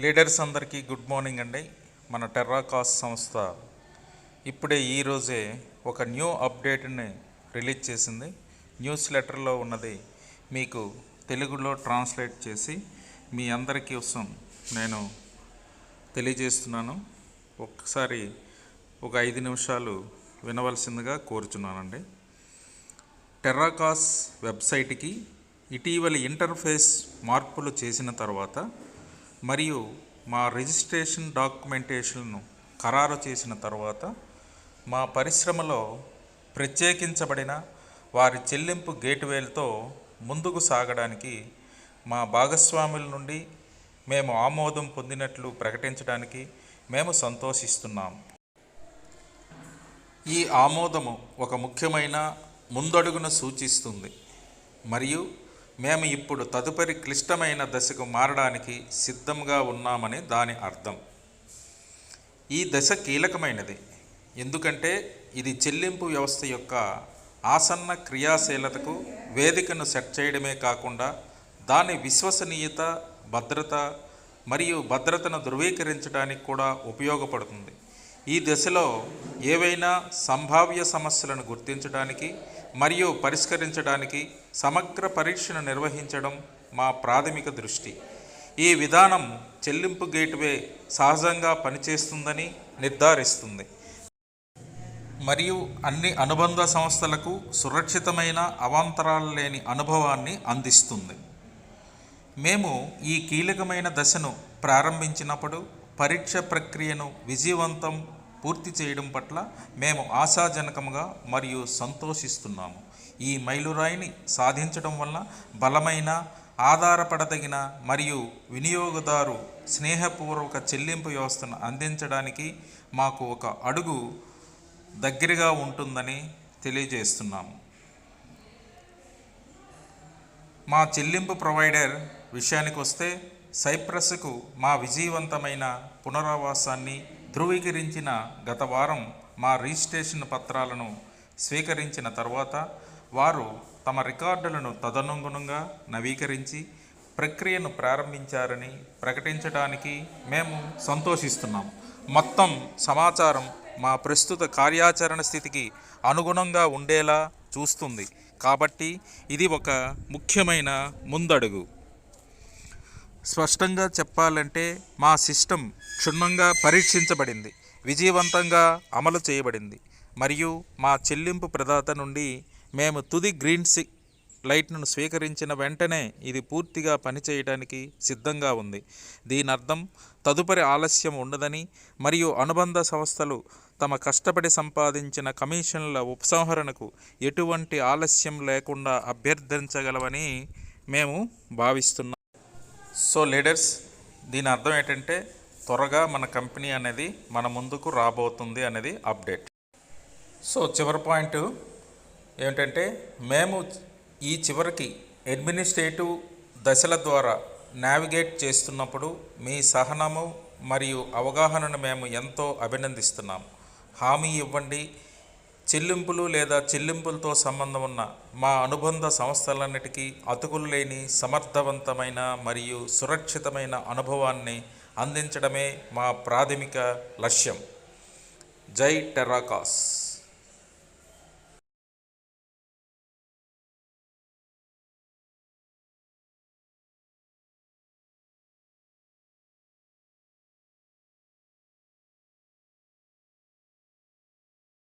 Leaders అందరికీ good morning అండి. మన టెర్రాకాస్ సంస్థ ఇప్పుడే ఈరోజే ఒక న్యూ అప్డేట్ని రిలీజ్ చేసింది. న్యూస్ లెటర్లో ఉన్నది మీకు తెలుగులో ట్రాన్స్లేట్ చేసి మీ అందరికీ కోసం నేను తెలియజేస్తున్నాను. ఒకసారి ఒక ఐదు నిమిషాలు వినవలసిందిగా కోరుచున్నానండి. టెర్రాకాస్ వెబ్సైట్కి ఇటీవలి ఇంటర్ఫేస్ మార్పులు చేసిన తర్వాత మరియు మా రిజిస్ట్రేషన్ డాక్యుమెంటేషన్ను ఖరారు చేసిన తర్వాత మా పరిశ్రమలో ప్రత్యేకించబడిన వారి చెల్లింపు గేట్వేలతో ముందుకు సాగడానికి మా భాగస్వాముల నుండి మేము ఆమోదం పొందినట్లు ప్రకటించడానికి మేము సంతోషిస్తున్నాం. ఈ ఆమోదము ఒక ముఖ్యమైన ముందడుగును సూచిస్తుంది. మరియు మేము ఇప్పుడు తదుపరి క్లిష్టమైన దశకు మారడానికి సిద్ధంగా ఉన్నామని దాని అర్థం. ఈ దశ కీలకమైనది. ఎందుకంటే ఇది చెల్లింపు వ్యవస్థ యొక్క ఆసన్న క్రియాశీలతకు వేదికను సెట్ చేయడమే కాకుండా దాని విశ్వసనీయత భద్రత మరియు భద్రతను ధృవీకరించడానికి కూడా ఉపయోగపడుతుంది. ఈ దశలో ఏవైనా సంభావ్య సమస్యలను గుర్తించడానికి మరియు పరిష్కరించడానికి సమగ్ర పరీక్షను నిర్వహించడం మా ప్రాథమిక దృష్టి. ఈ విధానం చెల్లింపు గేట్వే సహజంగా పనిచేస్తుందని నిర్ధారిస్తుంది. మరియు అన్ని అనుబంధ సంస్థలకు సురక్షితమైన అవాంతరాలు లేని అనుభవాన్ని అందిస్తుంది. మేము ఈ కీలకమైన దశను ప్రారంభించినప్పుడు పరీక్ష ప్రక్రియను విజయవంతం పూర్తి చేయడం పట్ల మేము ఆశాజనకంగా మరియు సంతోషిస్తున్నాము. ఈ మైలురాయిని సాధించడం వల్ల బలమైన ఆధారపడదగిన మరియు వినియోగదారు స్నేహపూర్వక చెల్లింపు వ్యవస్థను అందించడానికి మాకు ఒక అడుగు దగ్గరగా ఉంటుందని తెలియజేస్తున్నాము. మా చెల్లింపు ప్రొవైడర్ విషయానికి వస్తే సైప్రస్కు మా విజయవంతమైన పునరావాసాన్ని ధృవీకరించిన గత వారం మా రిజిస్ట్రేషన్ పత్రాలను స్వీకరించిన తర్వాత వారు తమ రికార్డులను తదనుగుణంగా నవీకరించి ప్రక్రియను ప్రారంభించారని ప్రకటించడానికి మేము సంతోషిస్తున్నాం. మొత్తం సమాచారం మా ప్రస్తుత కార్యాచరణ స్థితికి అనుగుణంగా ఉండేలా చూస్తుంది. కాబట్టి ఇది ఒక ముఖ్యమైన ముందడుగు. స్పష్టంగా చెప్పాలంటే మా సిస్టమ్ క్షుణ్ణంగా పరీక్షించబడింది విజయవంతంగా అమలు చేయబడింది. మరియు మా చెల్లింపు ప్రదాత నుండి మేము తుది గ్రీన్ సి లైట్ను స్వీకరించిన వెంటనే ఇది పూర్తిగా పనిచేయడానికి సిద్ధంగా ఉంది. దీని అర్థం తదుపరి ఆలస్యం ఉండదని మరియు అనుబంధ సంస్థలు తమ కష్టపడి సంపాదించిన కమిషన్ల ఉపసంహరణకు ఎటువంటి ఆలస్యం లేకుండా అభ్యర్థించగలవని మేము భావిస్తున్నాం. సో లీడర్స్ దీని అర్థం ఏంటంటే త్వరగా మన కంపెనీ అనేది మన ముందుకు రాబోతుంది అనేది అప్డేట్ సో చివరి పాయింట్ ఏమిటంటే మేము ఈ చివరికి అడ్మినిస్ట్రేటివ్ దశల ద్వారా నావిగేట్ చేస్తున్నప్పుడు మీ సహనము మరియు అవగాహనను మేము ఎంతో అభినందిస్తున్నాం. హామీ ఇవ్వండి చెల్లింపులు లేదా చెల్లింపులతో సంబంధం ఉన్న మా అనుబంధ సంస్థలన్నిటికీ అతుకులు లేని సమర్థవంతమైన మరియు సురక్షితమైన అనుభవాన్ని అందించడమే మా ప్రాథమిక లక్ష్యం. జై టెర్రాకాస్.